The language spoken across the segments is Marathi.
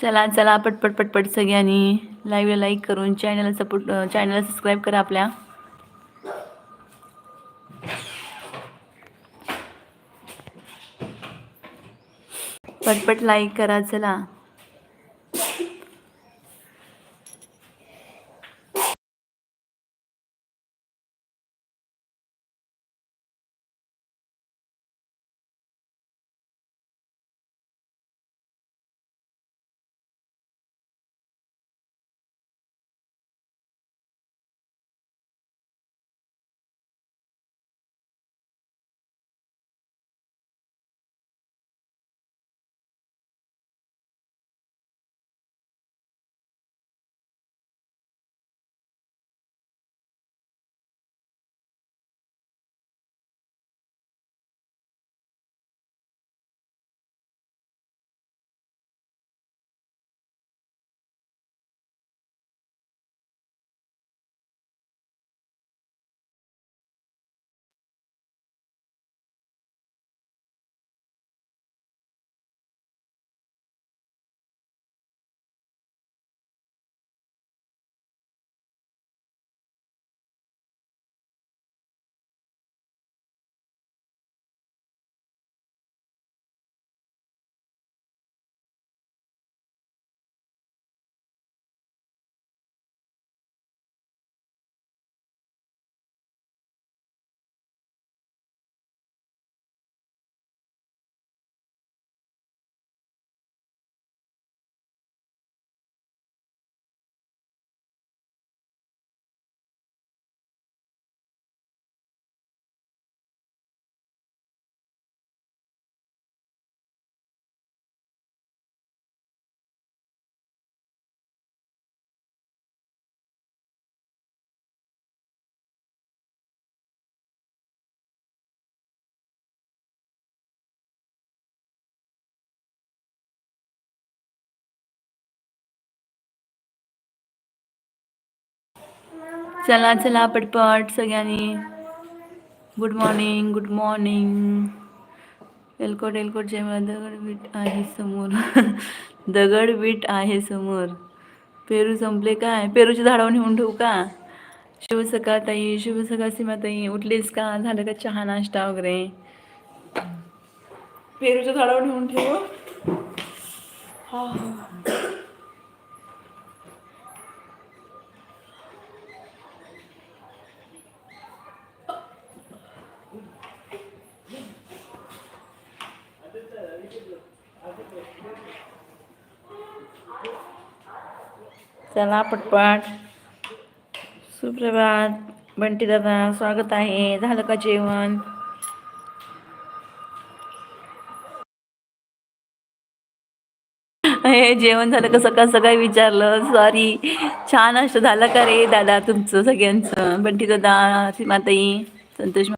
चला चला पटपट पटपट सगळ्यांनी लाईव्हला लाईक करून चॅनलला सपोर्ट चॅनलला सबस्क्राईब करा आपल्या. पटपट लाईक करा चला. चला चला पटपट सगळ्यांनी. गुड मॉर्निंग गुड मॉर्निंग एलकोट एलकोट जेव्हा दगड दगडवीट आहे समोर. दगडवीट आहे समोर. पेरू संपले काय? पेरूची झाडावर नेऊन ठेवू का? शुभ सकाळ ताई शुभ सकाळ सीमाताई. उठलीस का? झालं का चहा नाश्ता वगैरे? पेरूच्या झाडावर नेऊन ठेवू. हा. चला पटपट. सुप्रभात. बंटी दादा स्वागत आहे. झालं का जेवण? हे जेवण झालं का सकाळ सकाळी विचारलं. सॉरी छान असं झालं का रे दादा तुमचं सगळ्यांचं? बंटी दादा सीमाताई संतोष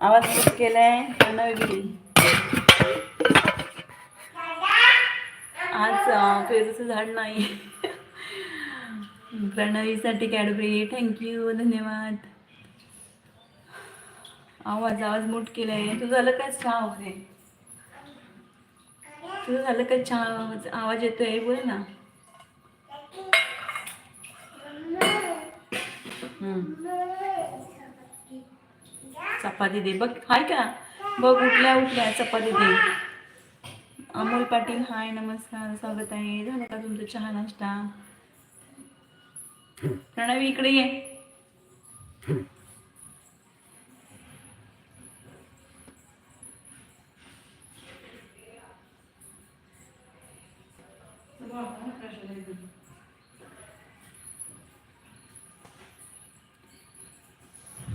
आवाज खूप केलाय प्रणवी आज पेरूचं झाड नाही. प्रणवीसाठी कॅडबरी थँक्यू धन्यवाद. आवाज आवाज मोठ केलाय. तुझं झालं काय चहा वगैरे तुझं झालं काय चहा आवाज आवाज येतोय बोल ना. हम्म. चपाती दे. बघ हाय का? बघ उठल्या उठल्या चपाती दे. अमोल पाटील हाय नमस्कार स्वागत आहे. झालं का तुमचं चहा नाश्ता? प्रणवी इकडे ये.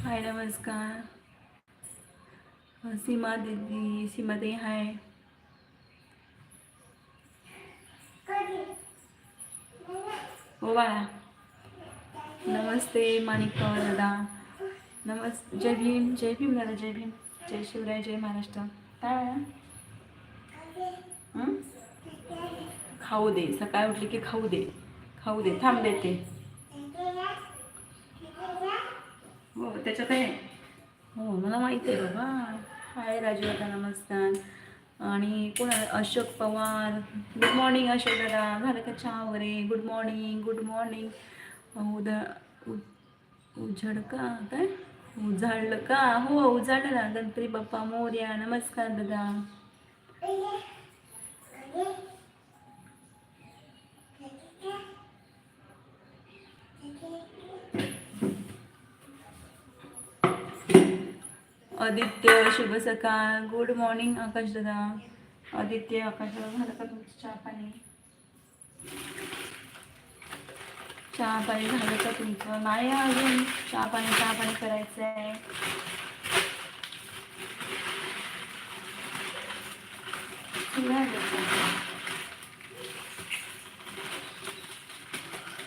हाय नमस्कार. सीमा दीदी सीमा ताई हाय. हो बाळा. नमस्ते माणिक पवार दादा. नमस् जय भीम जय भीम दादा जय भीम. जय शिवराय जय महाराष्ट्र. काय खाऊ दे. सकाळी उठली की खाऊ दे. खाऊ दे. थांब देते. हो त्याच्यात आहे. हो मला माहिती आहे बाबा. हाय राजू नमस्कार. आणि कोण अशोक पवार. गुड मॉर्निंग अशोक दादा. झालं का चहा वगैरे? गुड मॉर्निंग गुड मॉर्निंग उद उ- उजड का? काय? उजाडलं का? हो उजाडलं ना. गणपती बाप्पा मोर्या. नमस्कार दादा. आदित्य शुभ सकाळ गुड मॉर्निंग आकाश दादा. आदित्य आकाश दादा झालं का तुमचं चहा पाणी? चहा पाणी झालं का तुमचं? नाही अजून. चहा पाणी चहा पाणी करायचं आहे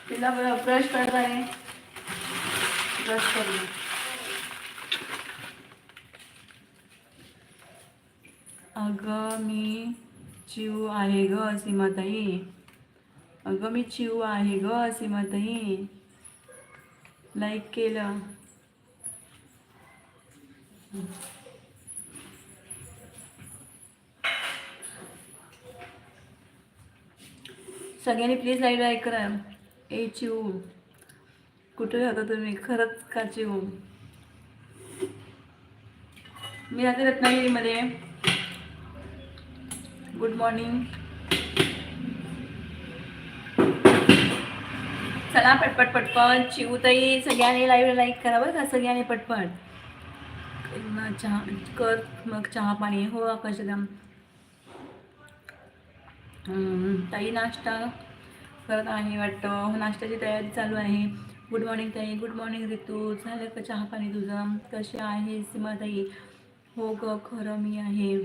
तिला ब्रश करता आहे. ब्रश करू अगं मी चिऊ आहे ग सीमाताई अगं मी चिव आहे ग सीमाताई लाईक केलं. सगळ्यांनी प्लीज लाईव्ह लाईक करा ए चिव कुठे राहता तुम्ही? खरंच का चिऊ? मी राहते रत्नागिरीमध्ये गुड मॉर्निंग चला पटपट पटपट. चिवताई सगळ्यांनी लाईव्ह लाईक करा बरं का? सगळ्यांनी पटपट. चहा कर मग चहा पाणी. हो आकाशदाम ताई नाश्ता करत आहे वाटतं. हो, नाश्त्याची तयारी चालू आहे. गुड मॉर्निंग ताई. गुड मॉर्निंग ऋतू झालं का चहा पाणी तुझं? कशी आहे सीमा ताई हो ग खरं मी आहे.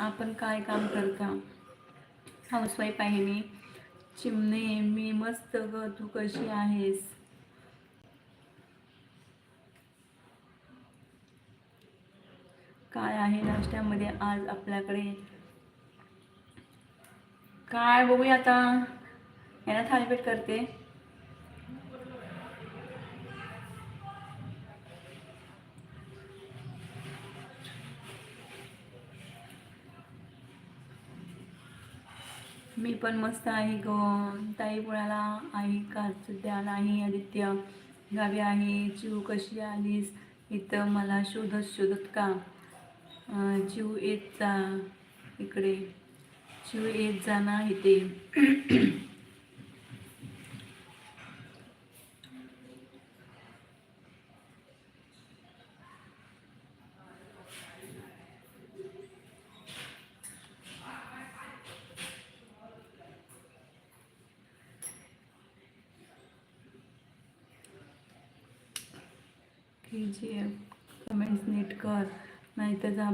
आपण काय काम करता? हाऊसवाईफ आहे मी. चिमणे मी मस्त ग तू कशी आहेस? काय आहे नाश्त्यामध्ये आज आपल्याकडे? काय बघूया आता. याला थालीपीठ करते. मी पण मस्त आहे ग. ताई पुण्याला आहे का? सध्या नाही. आदित्य गावी आहे. चिव कशी आलीस? इथं मला शोधत शोधत का? अं, चिव येत जा इकडे. चिव येत जा ना इथे.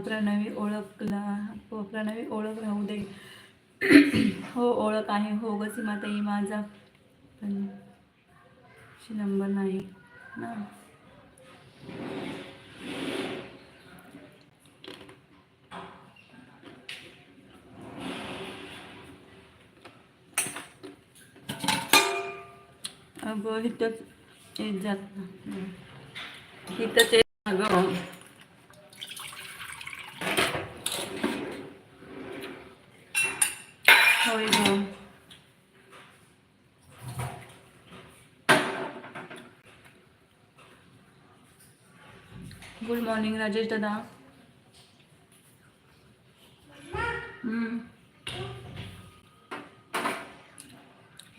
प्रणवी ओळखला हो, प्रणवी ओळख राहू दे. हो ओळख आहे. हो गसी ही माझा. पण नंबर नाही ना. अगं इथंच येत जात ना इथंच येत अगं. मॉर्निंग राजेश दादा.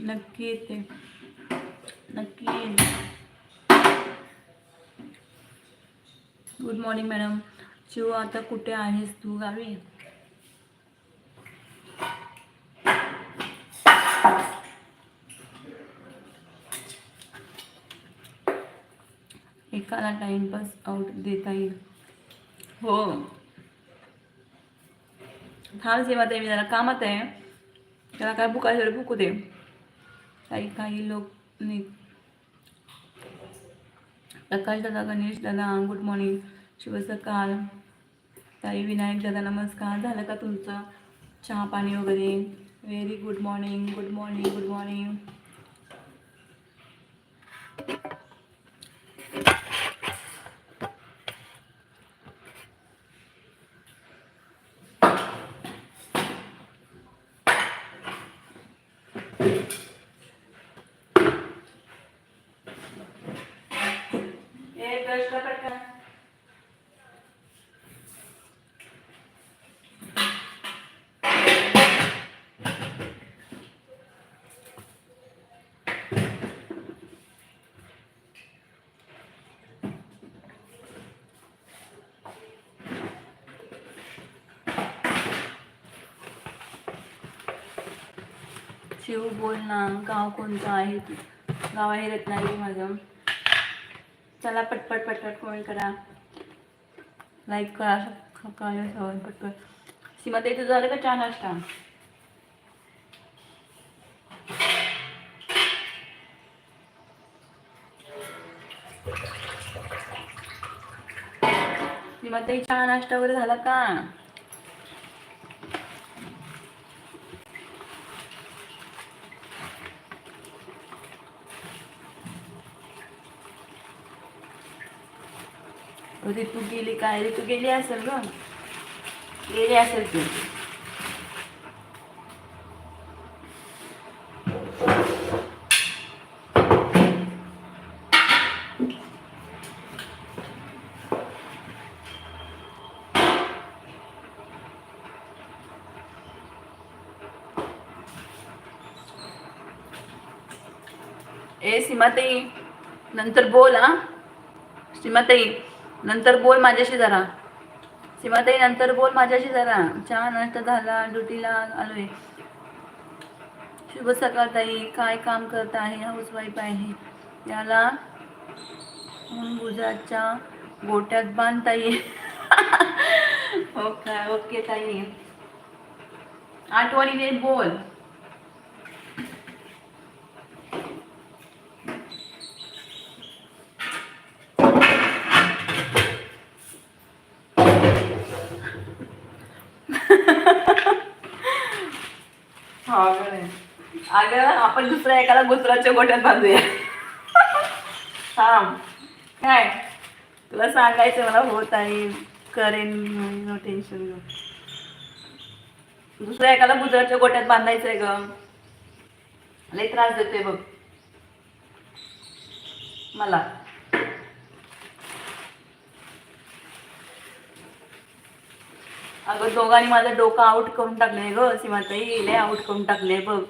नक्की येते नक्की गुड मॉर्निंग मैडम शिव आता कुठे आहेस तू गावी? एकाला टाइमपास आउट देता येईल. हो. थांब जेव्हा ते मी जरा कामात आहे. त्याला काय बुकायचं बुकू दे. काही काही लोक प्रकाश दादा गणेश दादा गुड मॉर्निंग. शुभ सकाळ. ताई विनायक दादा नमस्कार. झालं का तुमचं चहा पाणी वगैरे? Very good morning good morning good morning ए ब्रश कर पटकन शिव बोल ना गाव कोणतं आहे? गाव आहे रत्नागिरी माझं चला पटपट पटपट कमेंट करा. लाईक करा काय सवय पटपट. सीमा ते तुझं झालं का चहा नाश्ता? सीमा ते चहा नाश्ता वगैरे झाला का? ऋतू गेली काय? ऋतू गेली असेल ग. गेली असेल तू. ए सीमाताई. नंतर बोल हा. सीमाताई. नंतर बोल माझ्याशी जरा. सीमाताई नंतर बोल माझ्याशी जरा. चहा नाश्ता झाला ड्युटीला आलोय. शुभ सकाळ ताई. काय काम करत आहे? हाऊसवाईफ आहे. याला गुजरातच्या गोट्यात बांधता येईल ओके ओके ताई. आठवणीने बोल हा बरं. अगं आपण दुसऱ्या एकाला गुजरातच्या गोट्यात बांधूया. थांब. काय? तुला सांगायचं मला होत आहे करेन नो टेन्शन घेऊ दुसऱ्या एकाला गुजरातच्या गोट्यात बांधायचंय ग. लय त्रास देते बघ. मला. अगं दोघांनी माझं डोकं आउट करून टाकलंय ग सीमाताई. लय आउट करून टाकले बघ.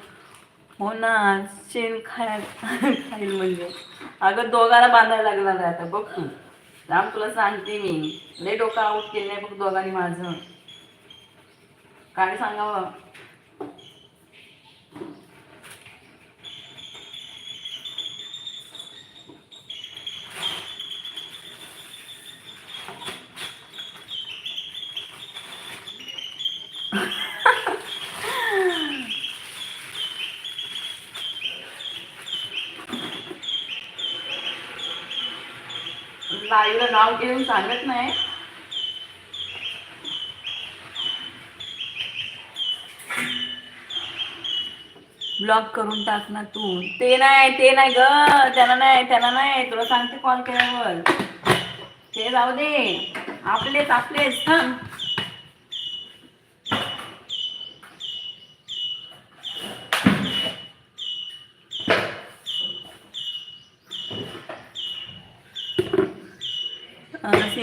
हो ना शेण खाय खाईल म्हणजे. अगं दोघांना बांधायला लागणार आहे आता बघ तू. राम तुला सांगते मी. लय डोकं आउट केलं नाही बघ दोघांनी माझं. काय सांगावं लाईव्हला नाव घेऊन सांगत नाही. ब्लॉक करून टाक ना तू. ते नाही ते नाही ग. त्यांना नाही त्यांना नाही. तुला सांगते कॉल केल्यावर. ते जाऊ दे. आपलेच आपलेच.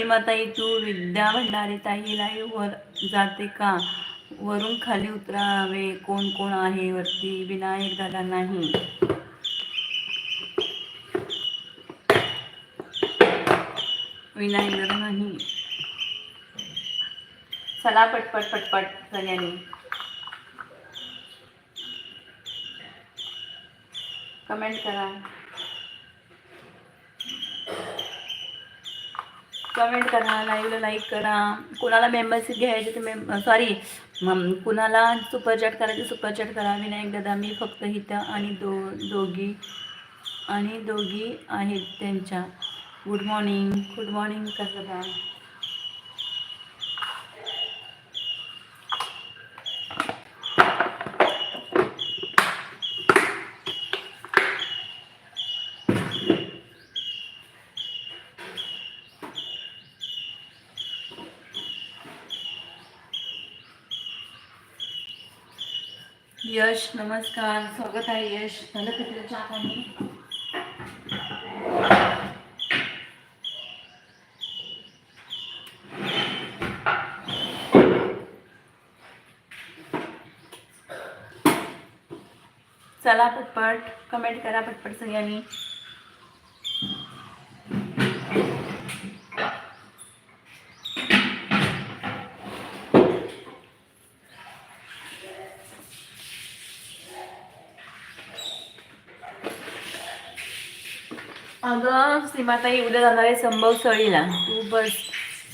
माताई तू विद्या भंडारी ताई वर जाते का? वरून खाली उतरावे. कोण कोण आहे? वरती विनायक दादा नाही. विनायक दादा नाही. चला पटपट पटपट सगळ्यांनी. कमेंट करा. कमेंट करा लाईव्हला लाईक करा. कुणाला मेंबरशिप घ्यायची ते मेंब सॉरी कुणाला सुपरचॅट करायची सुपरचॅट सुपर चॅट करा. विनायक दादा मी फक्त हिता आणि दो दोघी आणि दोघी आहेत त्यांच्या. गुड मॉर्निंग गुड मॉर्निंग कसं यश नमस्कार स्वागत आहे यश. झालं का तुला चहा पाणी? चला पटपट कमेंट करा पटपट सगळ्यांनी. अगं सीमाताई उद्या जाणार आहे संभव सळीला तू बस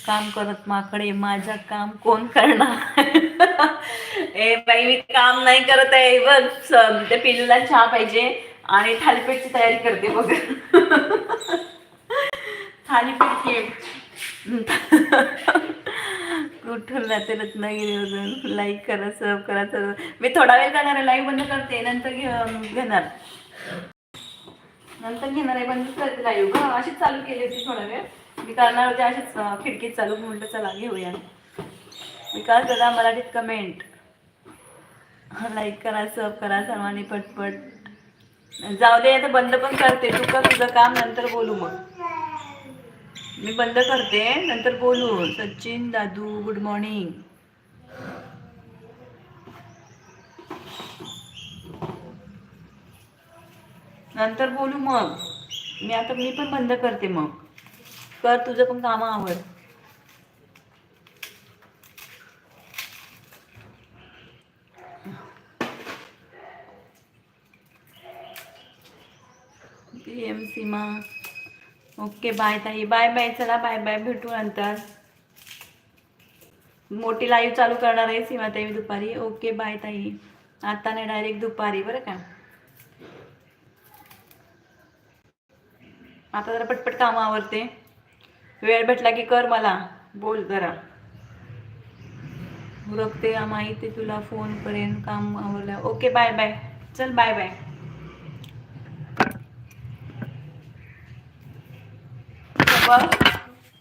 काम करत माकडे माझं काम कोण करणार? ए बाई मी काम नाही करत आहे बघ ते त्या पिल्लूला चहा पाहिजे आणि थालीपीठची तयारी करते बघ. थालीपीठ घे. कुठून जाते रत्नागिरी वरून लाईक करा सर्व करा सर्व मी थोडा वेळ करणार आहे लाईव्ह बंद करते नंतर घे- घेणार. नंतर घेणार आहे पण करते लाईव्ह. ग अशीच चालू केली होती थोडा वेळ. मी करणार होते अशीच खिडकीत चालू. म्हटलं चला घेऊया. विकास दादा मराठीत कमेंट लाईक करा सब करा सर्वांनी पटपट. जाऊ दे आता बंद पण करते. तू का तुझं काम नंतर बोलू मग. मी बंद करते नंतर बोलू. सचिन दादू गुड मॉर्निंग नंतर बोलू मग. मी आता मी पण बंद करते मग. कर तुझं पण काम आवड. P M Seema. Okay bye ताई. Bye bye. चला बाय बाय. भेटू नंतर. मोठी लाईव्ह चालू करणार आहे सीमा ताई मी दुपारी. ओके बाय ताई. आता नाही डायरेक्ट दुपारी. बरं का? आता जरा पटपट काम आवरते. वेळ भेटला की कर मला. बोल जरा. उरकते माहिती तुला फोन करेन. काम आवरलं. ओके बाय बाय चल बाय बाय बघ